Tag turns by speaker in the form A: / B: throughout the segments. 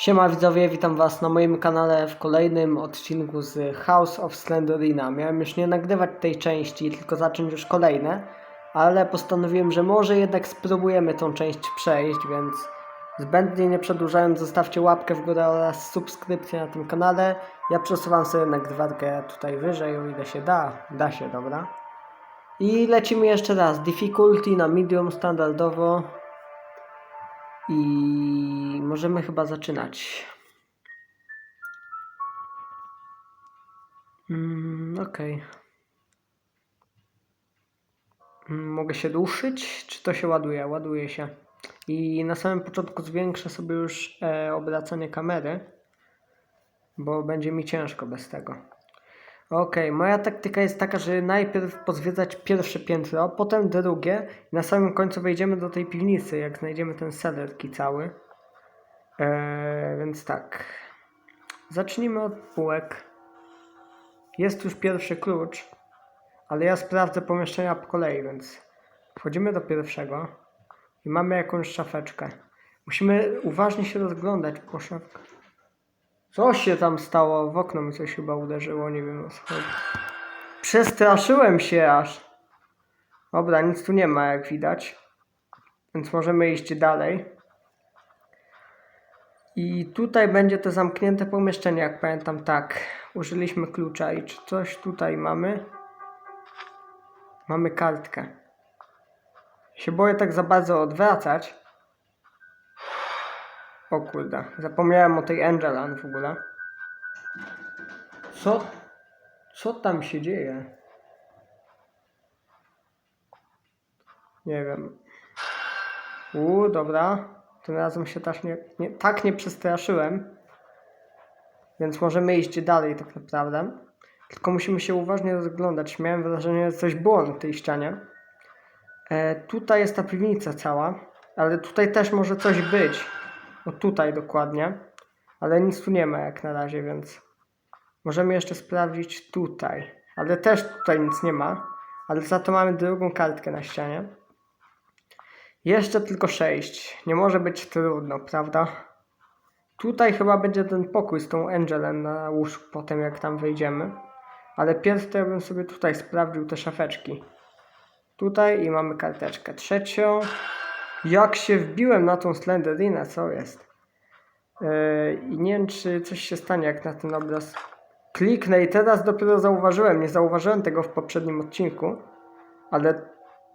A: Siema widzowie, witam was na moim kanale w kolejnym odcinku z House of Slenderina. Miałem już nie nagrywać tej części, tylko zacząć już kolejne, ale postanowiłem, że może jednak spróbujemy tą część przejść, więc zbędnie nie przedłużając, zostawcie łapkę w górę oraz subskrypcję na tym kanale. Ja przesuwam sobie nagrywarkę tutaj wyżej, o ile się da. Da się, dobra. I lecimy jeszcze raz. Difficulty na medium standardowo. I możemy chyba zaczynać. Mm, Okej. Mm, Mogę się duszyć, czy to się ładuje? Ładuje się. I na samym początku zwiększę sobie już e, obracanie kamery, bo będzie mi ciężko bez tego. Okej, moja taktyka jest taka, że najpierw pozwiedzać pierwsze piętro, potem drugie i na samym końcu wejdziemy do tej piwnicy, jak znajdziemy ten selerki cały. Eee, więc tak. Zacznijmy od półek. Jest już pierwszy klucz, ale ja sprawdzę pomieszczenia po kolei, więc wchodzimy do pierwszego i mamy jakąś szafeczkę. Musimy uważnie się rozglądać po szafkach. Co się tam stało? W okno mi coś chyba uderzyło, nie wiem o co. Przestraszyłem się aż. Dobra, nic tu nie ma jak widać. Więc możemy iść dalej. I tutaj będzie to zamknięte pomieszczenie, jak pamiętam, tak. Użyliśmy klucza i czy coś tutaj mamy? Mamy kartkę. Się boję tak za bardzo odwracać. O kurde, zapomniałem o tej Angelan w ogóle. Co? Co tam się dzieje? Nie wiem. Uuu, dobra. Tym razem się też nie, nie, tak nie przestraszyłem. Więc możemy iść dalej tak naprawdę. Tylko musimy się uważnie rozglądać. Miałem wrażenie, że coś było na tej ścianie. E, tutaj jest ta piwnica cała, ale tutaj też może coś być. O tutaj dokładnie. Ale nic tu nie ma jak na razie, więc możemy jeszcze sprawdzić tutaj. Ale też tutaj nic nie ma. Ale za to mamy drugą kartkę na ścianie. Jeszcze tylko sześć. Nie może być trudno, prawda? Tutaj chyba będzie ten pokój z tą Angelem na łóżku potem jak tam wejdziemy. Ale pierwszy to ja bym sobie tutaj sprawdził te szafeczki. Tutaj i mamy karteczkę trzecią. Jak się wbiłem na tą Slenderinę, co jest? Yy, I nie wiem, czy coś się stanie, jak na ten obraz kliknę i teraz dopiero zauważyłem, nie zauważyłem tego w poprzednim odcinku, ale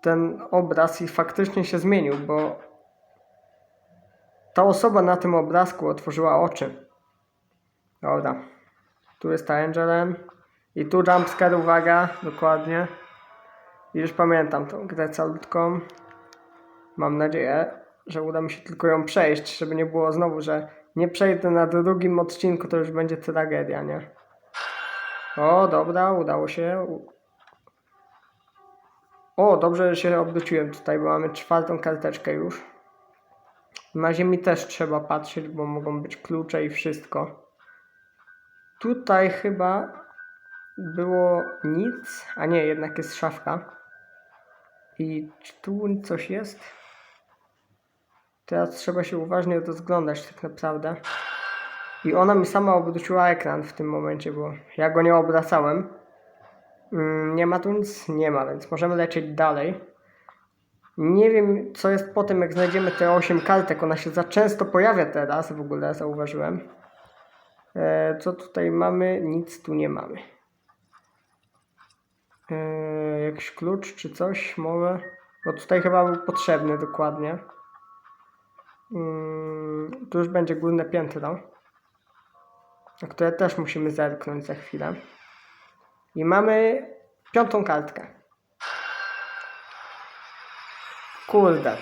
A: ten obraz i faktycznie się zmienił, bo ta osoba na tym obrazku otworzyła oczy. Dobra. Tu jest ta Angelen. I tu jumpscare, uwaga, dokładnie. I już pamiętam tą grę calutką. Mam nadzieję, że uda mi się tylko ją przejść, żeby nie było znowu, że nie przejdę na drugim odcinku, to już będzie tragedia, nie? O, dobra, udało się. O, dobrze, że się obróciłem tutaj, bo mamy czwartą karteczkę już. Na ziemi też trzeba patrzeć, bo mogą być klucze i wszystko. Tutaj chyba było nic, a nie, jednak jest szafka. I tu coś jest? Teraz trzeba się uważnie rozglądać tak naprawdę. I ona mi sama obróciła ekran w tym momencie, bo ja go nie obracałem. Mm, Nie ma tu nic? Nie ma, więc możemy lecieć dalej. Nie wiem, co jest potem, jak znajdziemy te 8 kartek. Ona się za często pojawia teraz, w ogóle zauważyłem. E, co tutaj mamy? Nic tu nie mamy. E, jakiś klucz czy coś może? Bo tutaj chyba był potrzebny dokładnie. Mm, tu już będzie górne piętro, które też musimy zerknąć za chwilę. I mamy piątą kartkę. Kurde.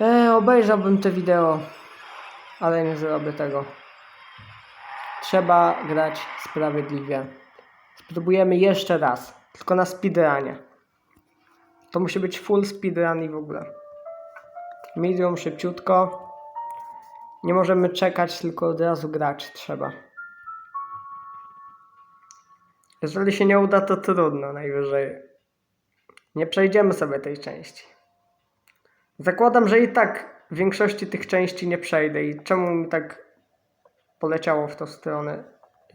A: E, obejrzałbym to wideo, ale nie zrobię tego. Trzeba grać sprawiedliwie. Spróbujemy jeszcze raz, tylko na speedrunie. To musi być full speedrun i w ogóle. Medium szybciutko. Nie możemy czekać, tylko od razu grać trzeba. Jeżeli się nie uda, to trudno, najwyżej. Nie przejdziemy sobie tej części. Zakładam, że i tak większości tych części nie przejdę i czemu mi tak poleciało w tą stronę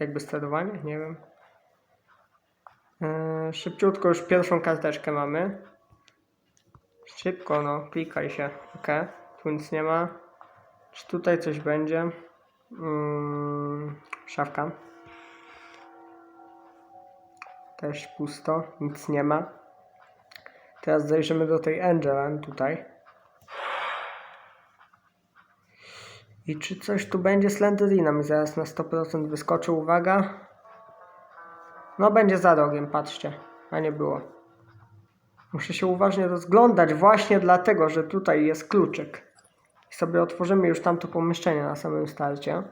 A: jakby sterowanie? Nie wiem. Yy, szybciutko już pierwszą karteczkę mamy. Szybko, no, klikaj się. Ok, tu nic nie ma. Czy tutaj coś będzie? Mm, szafka. Też pusto, nic nie ma. Teraz zajrzymy do tej Angela tutaj. I czy coś tu będzie Slenderina mi zaraz na 100% wyskoczy, uwaga. No będzie za rogiem, patrzcie. A nie było. Muszę się uważnie rozglądać właśnie dlatego, że tutaj jest kluczyk. I sobie otworzymy już tamto pomieszczenie na samym starcie.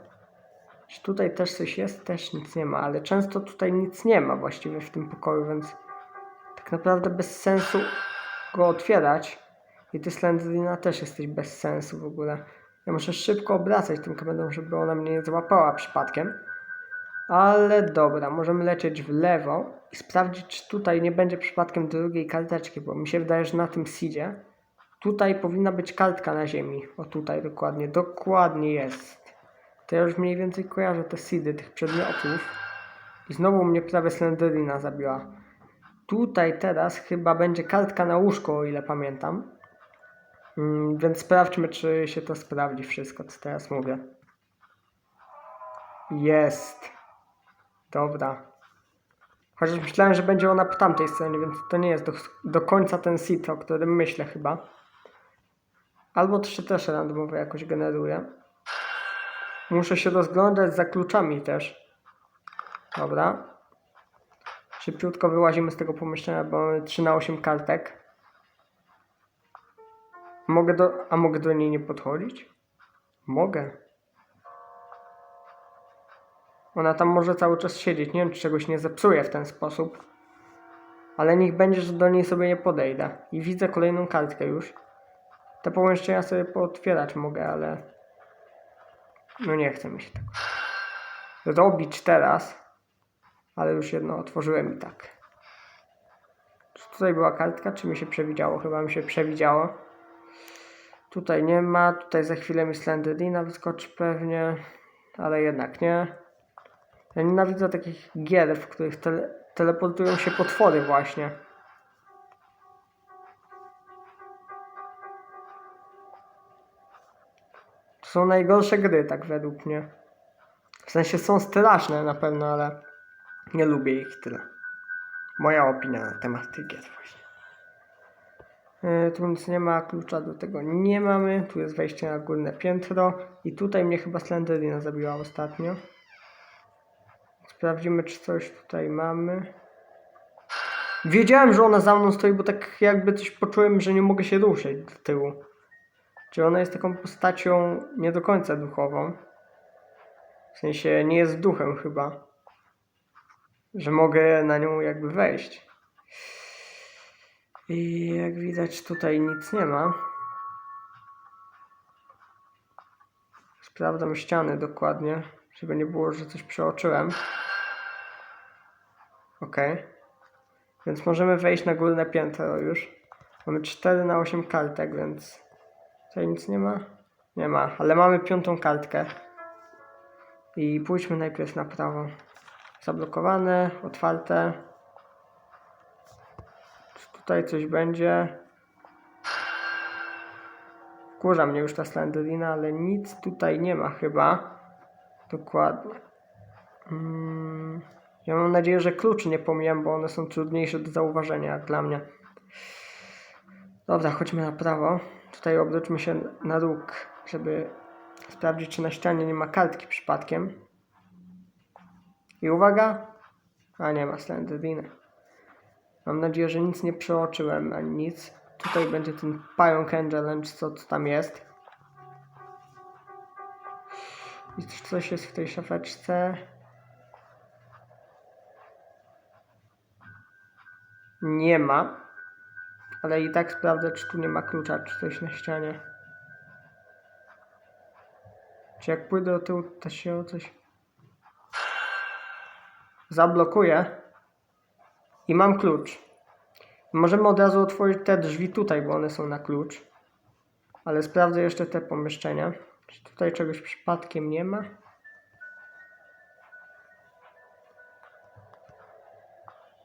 A: Czy tutaj też coś jest? Też nic nie ma, ale często tutaj nic nie ma właściwie w tym pokoju, więc tak naprawdę bez sensu go otwierać. I ty Slenderina też jesteś bez sensu w ogóle. Ja muszę szybko obracać tym kamerą, żeby ona mnie nie złapała przypadkiem. Ale dobra, możemy lecieć w lewo i sprawdzić, czy tutaj nie będzie przypadkiem drugiej karteczki, bo mi się wydaje, że na tym seedzie tutaj powinna być kartka na ziemi. O tutaj dokładnie, dokładnie jest. To ja już mniej więcej kojarzę te seedy tych przedmiotów. I znowu mnie prawie Slenderina zabiła. Tutaj teraz chyba będzie kartka na łóżko, o ile pamiętam. Mm, więc sprawdźmy, czy się to sprawdzi wszystko, co teraz mówię. Jest. Dobra. Chociaż myślałem, że będzie ona po tamtej stronie, więc to nie jest do, do końca ten sit, o którym myślę chyba. Albo to się też randomowo jakoś generuje. Muszę się rozglądać za kluczami też. Dobra. Szybciutko wyłazimy z tego pomieszczenia, bo mamy 3 na 8 kartek. Mogę do... A mogę do niej nie podchodzić? Mogę. Ona tam może cały czas siedzieć. Nie wiem, czy czegoś nie zepsuje w ten sposób. Ale niech będzie, że do niej sobie nie podejdę. I widzę kolejną kartkę już. Te pomieszczenia sobie pootwierać mogę, ale... No nie chce mi się tego robić teraz. Ale już jedno otworzyłem i tak. Czy tutaj była kartka, czy mi się przewidziało? Chyba mi się przewidziało. Tutaj nie ma, tutaj za chwilę mi Slenderina wyskoczy pewnie, ale jednak nie. Ja nienawidzę takich gier, w których tele teleportują się potwory właśnie. To są najgorsze gry, tak według mnie. W sensie są straszne na pewno, ale nie lubię ich tyle. Moja opinia na temat tych gier właśnie. E, Tu nic nie ma, klucza do tego nie mamy. Tu jest wejście na górne piętro. I tutaj mnie chyba Slenderina zabiła ostatnio. Sprawdzimy, czy coś tutaj mamy. Wiedziałem, że ona za mną stoi, bo tak jakby coś poczułem, że nie mogę się ruszyć do tyłu. Czy ona jest taką postacią nie do końca duchową? W sensie nie jest duchem chyba. Że mogę na nią jakby wejść. I jak widać tutaj nic nie ma. Sprawdzam ściany dokładnie, żeby nie było, że coś przeoczyłem. Ok. Więc możemy wejść na górne piętro już. Mamy 4 na 8 kartek, więc tutaj nic nie ma. Nie ma, ale mamy piątą kartkę. I pójdźmy najpierw na prawo. Zablokowane, otwarte. Czy tutaj coś będzie? Wkurza mnie już ta Slenderina, ale nic tutaj nie ma chyba. Dokładnie. Mm, ja mam nadzieję, że kluczy nie pomijam, bo one są trudniejsze do zauważenia dla mnie. Dobra, chodźmy na prawo. Tutaj obróćmy się na róg, żeby sprawdzić, czy na ścianie nie ma kartki przypadkiem. I uwaga! A nie ma Slenderiny. Mam nadzieję, że nic nie przeoczyłem, ani nic. Tutaj będzie ten pająk Angel, czy co to tam jest. Czy coś jest w tej szafeczce? Nie ma. Ale i tak sprawdzę, czy tu nie ma klucza, czy coś na ścianie. Czy jak pójdę do tyłu, to się coś zablokuje i mam klucz. Możemy od razu otworzyć te drzwi tutaj, bo one są na klucz. Ale sprawdzę jeszcze te pomieszczenia. Czy tutaj czegoś przypadkiem nie ma?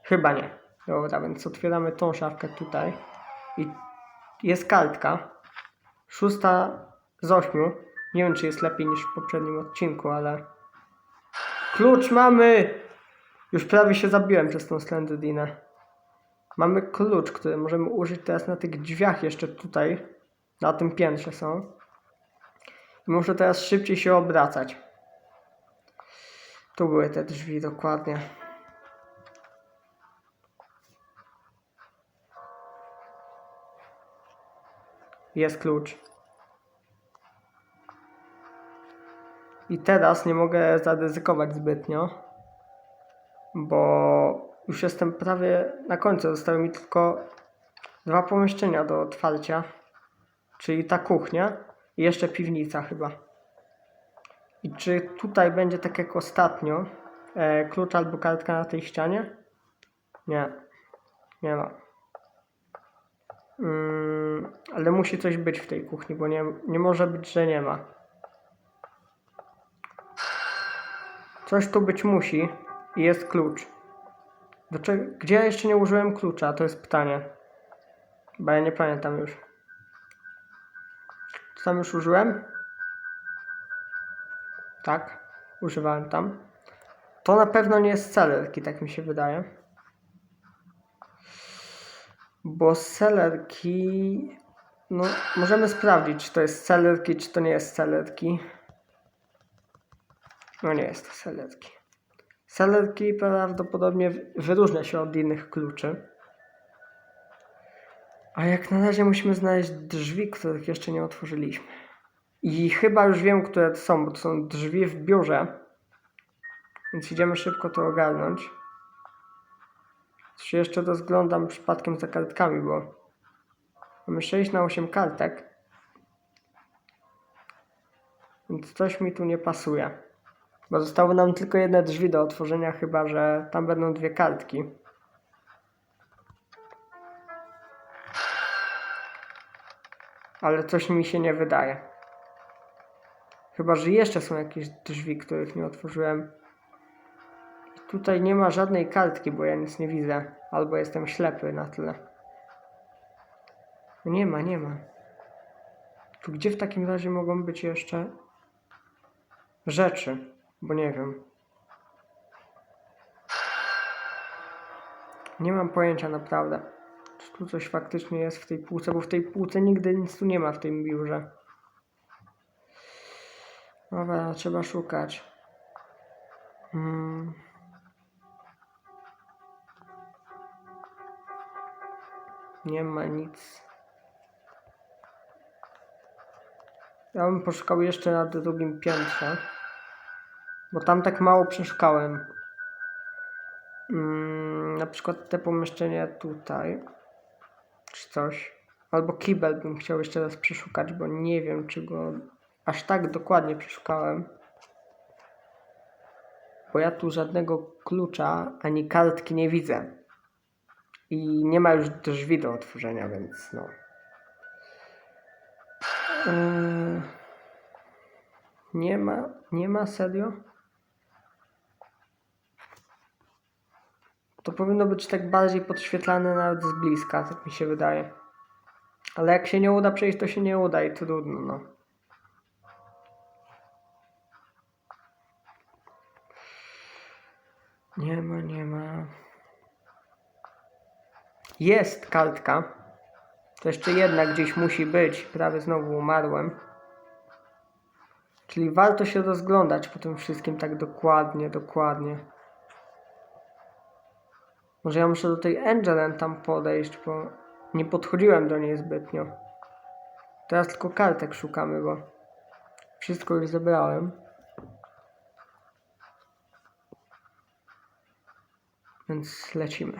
A: Chyba nie. Dobra, więc otwieramy tą szafkę tutaj. I jest kartka. Szósta z ośmiu. Nie wiem, czy jest lepiej niż w poprzednim odcinku, ale... Klucz mamy! Już prawie się zabiłem przez tą Slenderdinę. Mamy klucz, który możemy użyć teraz na tych drzwiach jeszcze tutaj. Na tym piętrze są. Muszę teraz szybciej się obracać. Tu były te drzwi dokładnie. Jest klucz. I teraz nie mogę zaryzykować zbytnio, bo już jestem prawie na końcu. Zostały mi tylko dwa pomieszczenia do otwarcia, czyli ta kuchnia jeszcze piwnica chyba. I czy tutaj będzie tak jak ostatnio e, klucz albo kartka na tej ścianie? Nie, nie ma. Mm, ale musi coś być w tej kuchni, bo nie, nie może być, że nie ma. Coś tu być musi i jest klucz. Gdzie ja jeszcze nie użyłem klucza? To jest pytanie. Bo ja nie pamiętam już. Tam już użyłem? Tak, używałem tam. To na pewno nie jest celerki, tak mi się wydaje. Bo sellerki. No, możemy sprawdzić, czy to jest sellerki, czy to nie jest sellerki. No nie jest to sellerki. Sellerki prawdopodobnie wy- wyróżnia się od innych kluczy. A jak na razie musimy znaleźć drzwi, których jeszcze nie otworzyliśmy. I chyba już wiem, które to są, bo to są drzwi w biurze. Więc idziemy szybko to ogarnąć. się jeszcze rozglądam przypadkiem za kartkami, bo mamy 6 na 8 kartek. Więc coś mi tu nie pasuje. Bo zostały nam tylko jedne drzwi do otworzenia, chyba że tam będą dwie kartki. Ale coś mi się nie wydaje. Chyba, że jeszcze są jakieś drzwi, których nie otworzyłem. Tutaj nie ma żadnej kartki, bo ja nic nie widzę. Albo jestem ślepy na tyle. Nie ma, nie ma. Tu gdzie w takim razie mogą być jeszcze rzeczy? Bo nie wiem. Nie mam pojęcia naprawdę. Tu coś faktycznie jest w tej półce, bo w tej półce nigdy nic tu nie ma w tym biurze. Dobra, trzeba szukać. Hmm. Nie ma nic. Ja bym poszukał jeszcze na drugim piętrze. Bo tam tak mało przeszukałem. Mm, na przykład te pomieszczenie tutaj. Czy coś. Albo kibel bym chciał jeszcze raz przeszukać, bo nie wiem, czy go aż tak dokładnie przeszukałem. Bo ja tu żadnego klucza ani kartki nie widzę. I nie ma już drzwi do otworzenia, więc no. Eee, nie ma, nie ma, serio? To powinno być tak bardziej podświetlane nawet z bliska, tak mi się wydaje. Ale jak się nie uda przejść, to się nie uda i trudno, no. Nie ma, nie ma. Jest kartka. To jeszcze jedna gdzieś musi być. Prawie znowu umarłem. Czyli warto się rozglądać po tym wszystkim tak dokładnie, dokładnie. Może ja muszę do tej Angelen tam podejść, bo nie podchodziłem do niej zbytnio. Teraz tylko kartek szukamy, bo wszystko już zebrałem. Więc lecimy.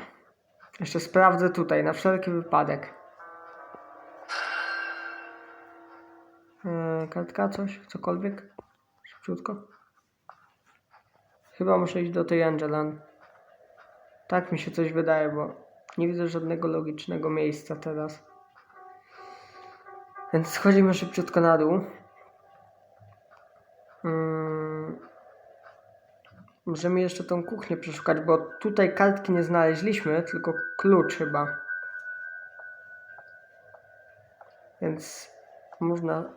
A: Jeszcze sprawdzę tutaj, na wszelki wypadek. Eee, kartka, coś? Cokolwiek? Szybciutko. Chyba muszę iść do tej Angelan. Tak mi się coś wydaje, bo nie widzę żadnego logicznego miejsca teraz. Więc schodzimy szybciutko na dół. Mm. Możemy jeszcze tą kuchnię przeszukać, bo tutaj kartki nie znaleźliśmy, tylko klucz chyba. Więc można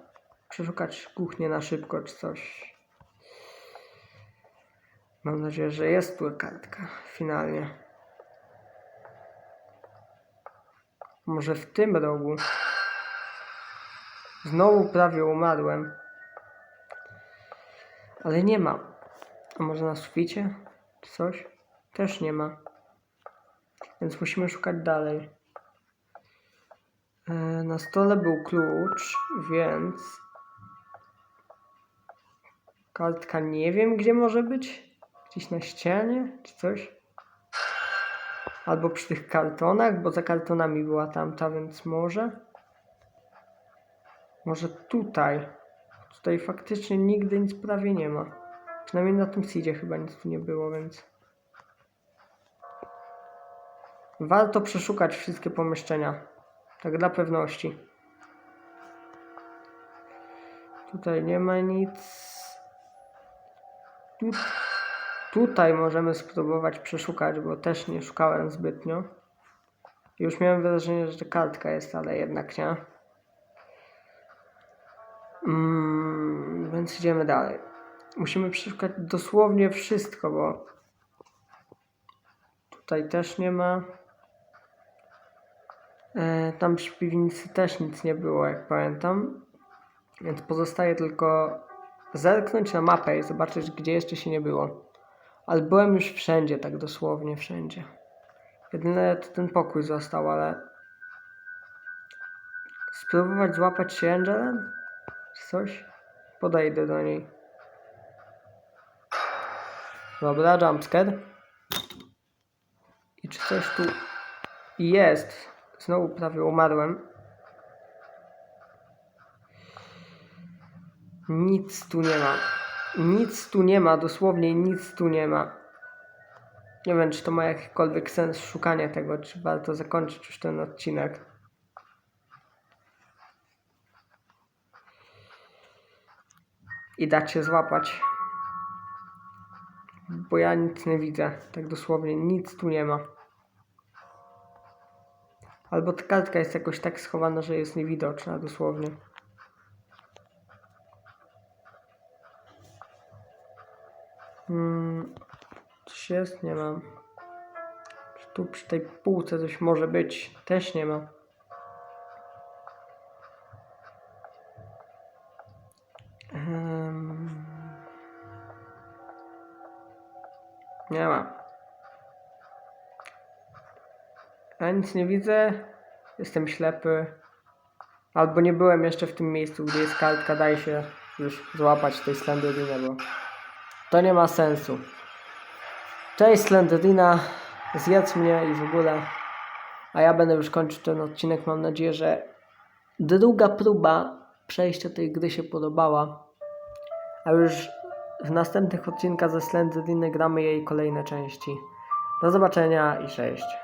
A: przeszukać kuchnię na szybko czy coś. Mam nadzieję, że jest tu kartka finalnie. Może w tym rogu. Znowu prawie umarłem. Ale nie ma. A może na suficie? Coś? Też nie ma. Więc musimy szukać dalej. E, Na stole był klucz, więc kartka nie wiem gdzie może być. Gdzieś na ścianie czy coś. Albo przy tych kartonach, bo za kartonami była tamta, więc może. Może tutaj. Tutaj faktycznie nigdy nic prawie nie ma. Przynajmniej na tym seedzie chyba nic tu nie było, więc. Warto przeszukać wszystkie pomieszczenia. Tak dla pewności. Tutaj nie ma nic. Tu, tutaj możemy spróbować przeszukać, bo też nie szukałem zbytnio. Już miałem wrażenie, że to kartka jest, ale jednak nie. Mm, więc idziemy dalej. Musimy przeszukać dosłownie wszystko, bo tutaj też nie ma. E, tam przy piwnicy też nic nie było, jak pamiętam. Więc pozostaje tylko zerknąć na mapę i zobaczyć, gdzie jeszcze się nie było. Ale byłem już wszędzie, tak dosłownie wszędzie. Jedyne to ten pokój został, ale spróbować złapać się Angelem? Coś? Podejdę do niej. Dobra, jumpscare. I czy coś tu jest? Znowu prawie umarłem. Nic tu nie ma. Nic tu nie ma, dosłownie nic tu nie ma. Nie wiem, czy to ma jakikolwiek sens szukania tego, czy warto zakończyć już ten odcinek. I dać się złapać. Bo ja nic nie widzę. Tak dosłownie nic tu nie ma. Albo ta kartka jest jakoś tak schowana, że jest niewidoczna dosłownie. Jest? Nie mam. Czy tu przy tej półce coś może być? Też nie ma. Em, Nie ma. Ja nic nie widzę. Jestem ślepy. Albo nie byłem jeszcze w tym miejscu, gdzie jest kartka. Daj się już złapać tej Slenderina, bo to nie ma sensu. Cześć Slenderina. Zjedz mnie i w ogóle. A ja będę już kończył ten odcinek. Mam nadzieję, że druga próba przejścia tej gry się podobała. A już w następnych odcinkach ze Slenderiny gramy jej kolejne części. Do zobaczenia i cześć.